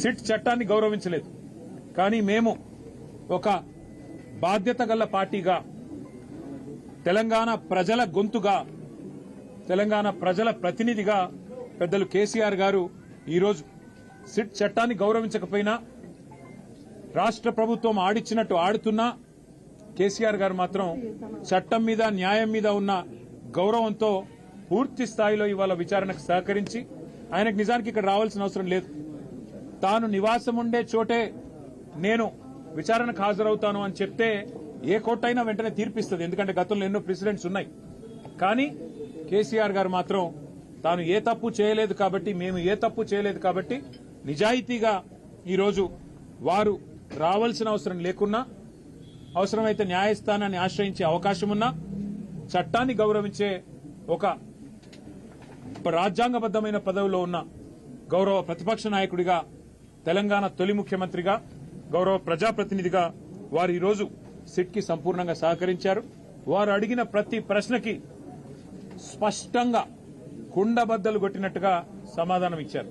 SIT చట్టాన్ని గౌరవించలేదు. కానీ మేము ఒక బాధ్యత గల పార్టీగా తెలంగాణ ప్రజల గొంతుగా తెలంగాణ ప్రజల ప్రతినిధిగా పెద్దలు కేసీఆర్ గారు ఈరోజు సిట్ చట్టాన్ని గౌరవించకపోయినా రాష్ట్ర ప్రభుత్వం ఆడిచ్చినట్టు ఆడుతున్నా కేసీఆర్ గారు మాత్రం చట్టం మీద న్యాయం మీద ఉన్న గౌరవంతో పూర్తి స్థాయిలో ఇవాళ విచారణకు సహకరించి ఆయనకు నిజానికి ఇక్కడ రావాల్సిన అవసరం లేదు. తాను నివాసం ఉండే చోటే నేను విచారణకు హాజరవుతాను అని చెప్తే ఏ కోర్టైనా వెంటనే తీర్పిస్తుంది. ఎందుకంటే గతంలో ఎన్నో ప్రెసిడెంట్స్ ఉన్నాయి. కానీ కేసీఆర్ గారు మాత్రం తాను ఏ తప్పు చేయలేదు కాబట్టి మేము ఏ తప్పు చేయలేదు కాబట్టి నిజాయితీగా ఈరోజు వారు రావాల్సిన అవసరం లేకున్నా అవసరమైతే న్యాయస్థానాన్ని ఆశ్రయించే అవకాశం ఉన్నా చట్టాన్ని గౌరవించే ఒక రాజ్యాంగబద్దమైన పదవిలో ఉన్న గౌరవ ప్రతిపక్ష నాయకుడిగా తెలంగాణ తొలి ముఖ్యమంత్రిగా గౌరవ ప్రజాప్రతినిధిగా వారు ఈరోజు సిట్కి సంపూర్ణంగా సహకరించారు. వారు అడిగిన ప్రతి ప్రశ్నకి స్పష్టంగా కుండబద్దలు కొట్టినట్టుగా సమాధానం ఇచ్చారు.